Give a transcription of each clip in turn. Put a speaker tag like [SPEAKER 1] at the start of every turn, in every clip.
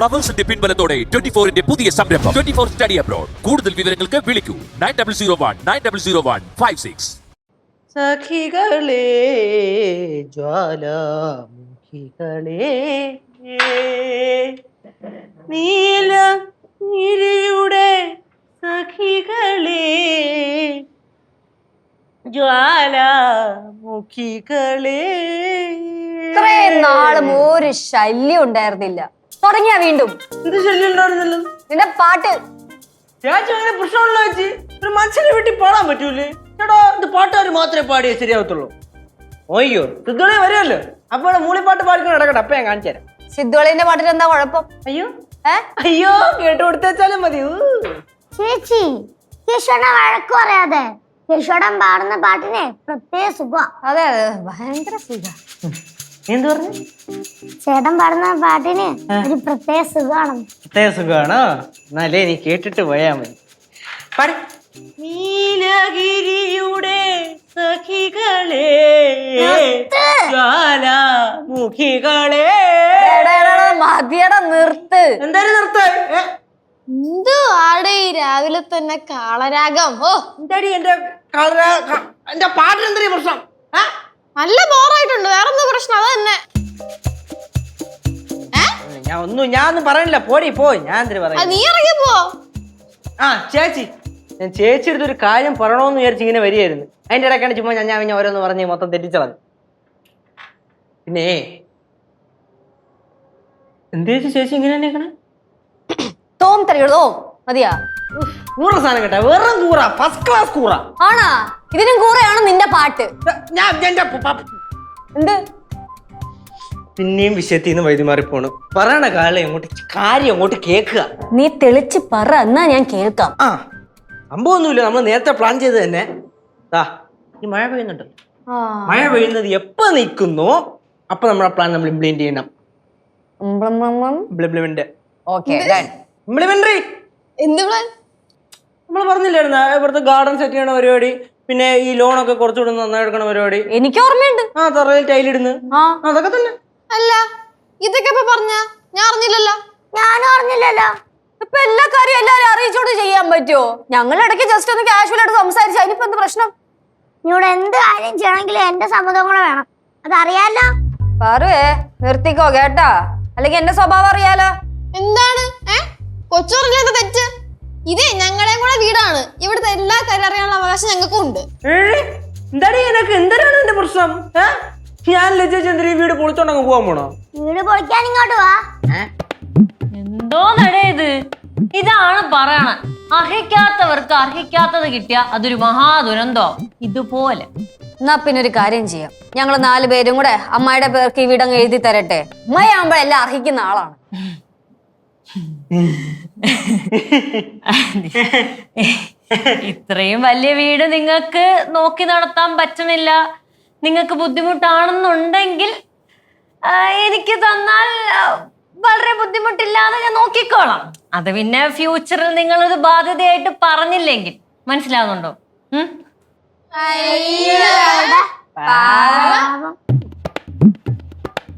[SPEAKER 1] ഫ്ലവേഴ്സിന്റെ പിൻബലത്തോടെ twenty ഫോറിന്റെ പുതിയ സംരംഭം. ട്വന്റി ഫോർ സ്റ്റഡി അബ്രോഡ് കൂടുതൽ വിവരങ്ങൾക്ക് വിളിക്കൂ. Nine double zero one nine double zero one five six
[SPEAKER 2] സഖികളെ ജ്വാലാമുഖികളെ. നീല നിരയുടെ സഖികളെ ജ്വാലാമുഖികളെ.
[SPEAKER 3] ഇത്രയും നാളും ഒരു ശല്യം ഉണ്ടായിരുന്നില്ല. തുടങ്ങിയ വീണ്ടും.
[SPEAKER 2] എന്ത് ശല്യം ഉണ്ടായിരുന്നല്ലോ
[SPEAKER 3] നിന്റെ പാട്ട്.
[SPEAKER 2] ചേച്ചി അങ്ങനെ പ്രശ്നമുള്ള വെച്ച് ഒരു മനുഷ്യനെ വെട്ടി പാടാൻ പറ്റൂലേ? ചേട്ടാ ഇത് പാട്ടുകാർ മാത്രമേ പാടിയേ ശരിയാവത്തുള്ളൂ. ഓയ്യോ സിദ്ധുളെ വരുമല്ലോ. അപ്പൊ ഇവിടെ മൂളിപ്പാട്ട് പാടിക്കൊണ്ട് നടക്കട്ടെ. അപ്പൊ ഞാൻ കാണിച്ചു തരാം.
[SPEAKER 3] സിദ്ധുളിന്റെ പാട്ടിൽ എന്താ കുഴപ്പം?
[SPEAKER 2] അയ്യോ.
[SPEAKER 3] ഏ?
[SPEAKER 2] അയ്യോ കേട്ട് കൊടുത്തേച്ചാലും മതി. ഊ.
[SPEAKER 4] ചേച്ചി യശോട വഴക്ക് പറയാതെ. യശോടൻ പാടുന്ന പാട്ടിനെ പ്രത്യേക സുഖ
[SPEAKER 3] അതെ അതെ ഭയങ്കര സുഖ
[SPEAKER 2] എന്ത് പറഞ്ഞു?
[SPEAKER 4] ചേട്ടൻ പാടുന്ന പാട്ടിന് ഒരു പ്രത്യേക സുഖമാണ്.
[SPEAKER 2] പ്രത്യേക സുഖമാണോ? എന്നാലേ നീ കേട്ടിട്ട് പോയാ മതി. പാടി. നീലഗിരിയുടെ സഖികളെ മുഖികളെ
[SPEAKER 3] മതിയട നിർത്ത്.
[SPEAKER 2] എന്തായാലും നിർത്ത്.
[SPEAKER 5] എന്തു ആടെ ഈ രാവിലെ തന്നെ കാളരാഗം? ഓ
[SPEAKER 2] എന്താടി എന്റെ എന്റെ പാട്ടിന് എന്തൊരു പ്രശ്നം?
[SPEAKER 5] നല്ല എന്താ പ്രശ്നം അത് തന്നെ.
[SPEAKER 2] ഞാൻ ഒന്നും ഞാൻ ഒന്നും പറയണില്ല. പോടി പോ ഞാൻ എന്തിനു പറയാ
[SPEAKER 5] നീ ഇറങ്ങിപ്പോ
[SPEAKER 2] ആ ചേച്ചി. ഞാൻ ചേച്ചി അടുത്ത് ഒരു കാര്യം പറയണോന്ന് വിചാരിച്ച് ഇങ്ങനെ വരികയായിരുന്നു. അതിന്റെ ഇടയ്ക്കാണ് ചുമ്മാ ഞാൻ ഞാൻ ഓരോന്ന് പറഞ്ഞ് മൊത്തം തെറ്റിച്ചളഞ്ഞു പിന്നെ എന്ത് ചേച്ചി? ചേച്ചി ഇങ്ങനെ തന്നെ നിൽക്കണേ
[SPEAKER 3] തോം തരയുള്ളൂ മതിയാ.
[SPEAKER 2] കൂറ സാധനം കേട്ടാ. വെറും കൂറ. ഫസ്റ്റ് ക്ലാസ് കൂറ.
[SPEAKER 3] ആണാ? ഇതിനും കൂറയാണ് നിന്റെ പാട്ട്.
[SPEAKER 2] ഞാൻ എന്റെ പ- പ-
[SPEAKER 3] എന്ത്?
[SPEAKER 2] പിന്നെയും വിഷയത്തിൽ നിന്ന് വൈദ്യുമാറി പോണു. പറയണ കാലം അങ്ങോട്ട് കാര്യം അങ്ങോട്ട് കേൾക്കുക.
[SPEAKER 3] നീ തെളിച്ച് പറ എന്നാ ഞാൻ കേൾക്കാം.
[SPEAKER 2] ആ അമ്പൊന്നുമില്ല നമ്മൾ നേരത്തെ പ്ലാൻ ചെയ്ത് തന്നെ. ദാ ഈ മഴ പെയ്യുന്നുണ്ട്. മഴ പെയ്യുന്നത് എപ്പോ നിൽക്കുന്നോ അപ്പൊ നമ്മുടെ പ്ലാൻ നമ്മൾ ഇംപ്ലിമെന്റ് ചെയ്യണം. ഇംപ്ലിമെന്റ് ഇംപ്ലിമെന്ററി
[SPEAKER 5] എന്ത്? പ്ലാൻ
[SPEAKER 2] നമ്മൾ പറഞ്ഞില്ലായിരുന്നു? ഇവിടുത്തെ ഗാർഡൻ സെറ്റ് ചെയ്യണ പരിപാടി പിന്നെ ഈ ലോണൊക്കെ കുറച്ചുകൂടെ നന്നായി എടുക്കണ പരിപാടി.
[SPEAKER 3] എനിക്ക് ഓർമ്മയുണ്ട്.
[SPEAKER 2] ആ തറയിൽ ടൈലിടുന്നു
[SPEAKER 3] ആ
[SPEAKER 2] അതൊക്കെ തന്നെ.
[SPEAKER 5] അല്ല ഇതൊക്കെ ഇപ്പൊ പറഞ്ഞ? ഞാൻ അറിഞ്ഞില്ലല്ലോ.
[SPEAKER 4] ഞാനും അറിഞ്ഞില്ലല്ലോ.
[SPEAKER 3] ഇപ്പൊ എല്ലാ കാര്യം എല്ലാരും അറിയിച്ചോണ്ട് ചെയ്യാൻ പറ്റുമോ ഞങ്ങൾ ഇടയ്ക്ക് ജസ്റ്റ് ഒന്ന് കാഷ്വൽ ആയിട്ട് സംസാരിച്ചു അതിനിപ്പോ എന്ത് പ്രശ്നം?
[SPEAKER 4] ഇവിടെ എന്ത് കാര്യം ചെയ്യണമെങ്കിലും എന്റെ സമ്മതം കൂടെ വേണം. അതറിയാലോ?
[SPEAKER 3] പറയേ നിർത്തിക്കോ കേട്ടാ? അല്ലെങ്കിൽ എന്റെ സ്വഭാവം അറിയാലോ?
[SPEAKER 5] എന്താണ്? ഏ? കൊച്ചുറങ്ങിയത് തെറ്റ്. ഇതേ ഞങ്ങളുടെയും കൂടെ വീടാണ്. ഇവിടുത്തെ എല്ലാ കാര്യം അറിയാനുള്ള അവകാശം ഞങ്ങൾക്കും ഉണ്ട്.
[SPEAKER 2] എന്താണ് എന്താടി എനക്ക് എന്തിനാണ് എന്റെ പ്രശ്നം? ഞാൻ ലജ്ജചന്ദ്രൻ ഈ വീട് പൊളിച്ചോണ്ടങ്ങ് പോവാൻ പോണോ?
[SPEAKER 4] വീട് പൊളിക്കാൻ ഇങ്ങോട്ട് വാ.
[SPEAKER 6] എന്തോ ഇത്? ഇതാണ് പറയണ. അർഹിക്കാത്തവർക്ക് അർഹിക്കാത്തത് കിട്ടിയ അതൊരു മഹാദുരന്തോ. ഇതുപോലെ.
[SPEAKER 3] എന്നാ പിന്നെ ഒരു കാര്യം ചെയ്യാം. ഞങ്ങൾ നാല് പേരും കൂടെ അമ്മായിടെ പേർക്ക് ഈ വീടങ്ങ് എഴുതി തരട്ടെ. അമ്മയാകുമ്പോഴെല്ലാം അർഹിക്കുന്ന ആളാണ്.
[SPEAKER 6] ഇത്രയും വലിയ വീട് നിങ്ങൾക്ക് നോക്കി നടത്താൻ പറ്റണില്ല നിങ്ങൾക്ക് ബുദ്ധിമുട്ടാണെന്നുണ്ടെങ്കിൽ എനിക്ക് തന്നാൽ വളരെ ബുദ്ധിമുട്ടില്ലാതെ ഞാൻ നോക്കിക്കോളാം. അത് പിന്നെ ഫ്യൂച്ചറിൽ ഒരു ബാധ്യതയായിട്ട് പറഞ്ഞില്ലെങ്കിൽ മനസ്സിലാവുന്നുണ്ടോ?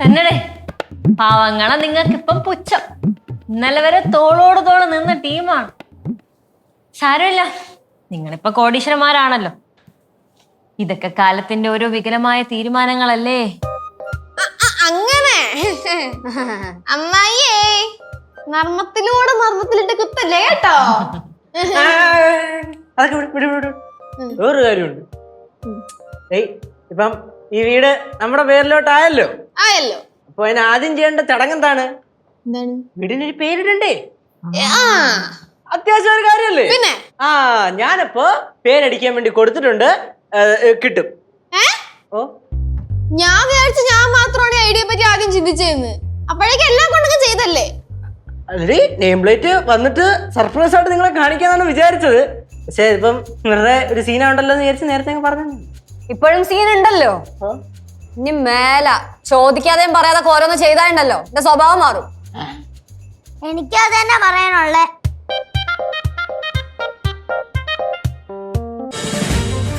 [SPEAKER 6] തന്നെ പാവങ്ങളെ നിങ്ങൾക്ക് ഇപ്പം പുച്ഛം. ഇന്നലെ വരെ തോളോട് തോൾ നിന്ന ടീമാണ്. സാരമില്ല. നിങ്ങളിപ്പോ കോടീശ്വരന്മാരാണല്ലോ. ഇതൊക്കെ കാലത്തിന്റെ ഓരോ വികലമായ തീരുമാനങ്ങളല്ലേ?
[SPEAKER 5] അങ്ങനെ. അമ്മായിയേ നർമ്മത്തിലൂടെ നർമ്മത്തിലിട്ട് കുത്തല്ലേ കേട്ടോ?
[SPEAKER 2] ആ, അതൊക്കെ വിട്, വിട്, വിട്, വിട്. വേറൊരു കാര്യമുണ്ട്. ഏയ് ഇപ്പം ഈ വീട് നമ്മുടെ പേരിലോട്ടായല്ലോ.
[SPEAKER 5] ആയല്ലോ.
[SPEAKER 2] അപ്പൊ അതിന് ആദ്യം ചെയ്യേണ്ട ചടങ്ങ് എന്താണ്? വീടിനൊരു പേരിടണ്ടേ?
[SPEAKER 5] ആ.
[SPEAKER 2] അത്യാവശ്യം ഒരു കാര്യല്ലേ
[SPEAKER 5] പിന്നെ?
[SPEAKER 2] ആ ഞാനിപ്പോ പേരടിക്കാൻ വേണ്ടി കൊടുത്തിട്ടുണ്ട്. കിട്ടും. ഓ.
[SPEAKER 5] ഞാൻ വിചാരിച്ചു ഞാൻ മാത്രമാണ് ഐഡിയ പറ്റി ആദ്യം ചിന്തിച്ചതെന്ന് അപ്പോഴേക്കും എല്ലാം കൊണ്ടൊക്കെ ചെയ്തല്ലേ?
[SPEAKER 2] അല്ലടി നെയിം പ്ലേറ്റ് വന്നിട്ട് സർപ്രൈസ് ആയിട്ട് നിങ്ങളെ കാണിക്കാന്നാണ് വിചാരിച്ചത്. പക്ഷേ ഇപ്പം വെറുതെ ഒരു സീൻ ഉണ്ടല്ലോ എന്ന് വിചാരിച്ച് നേരത്തെ അങ്ങ് പറഞ്ഞു
[SPEAKER 3] ഇപ്പോഴും സീൻ ഉണ്ടല്ലോ? ഇനി മേല. ചോദിക്കാതെയും പറയാതെ ഓരോന്ന് ചെയ്താണ്ടല്ലോ എന്റെ സ്വഭാവം മാറും.
[SPEAKER 4] എനിക്കത് തന്നെ പറയാനുള്ളേ.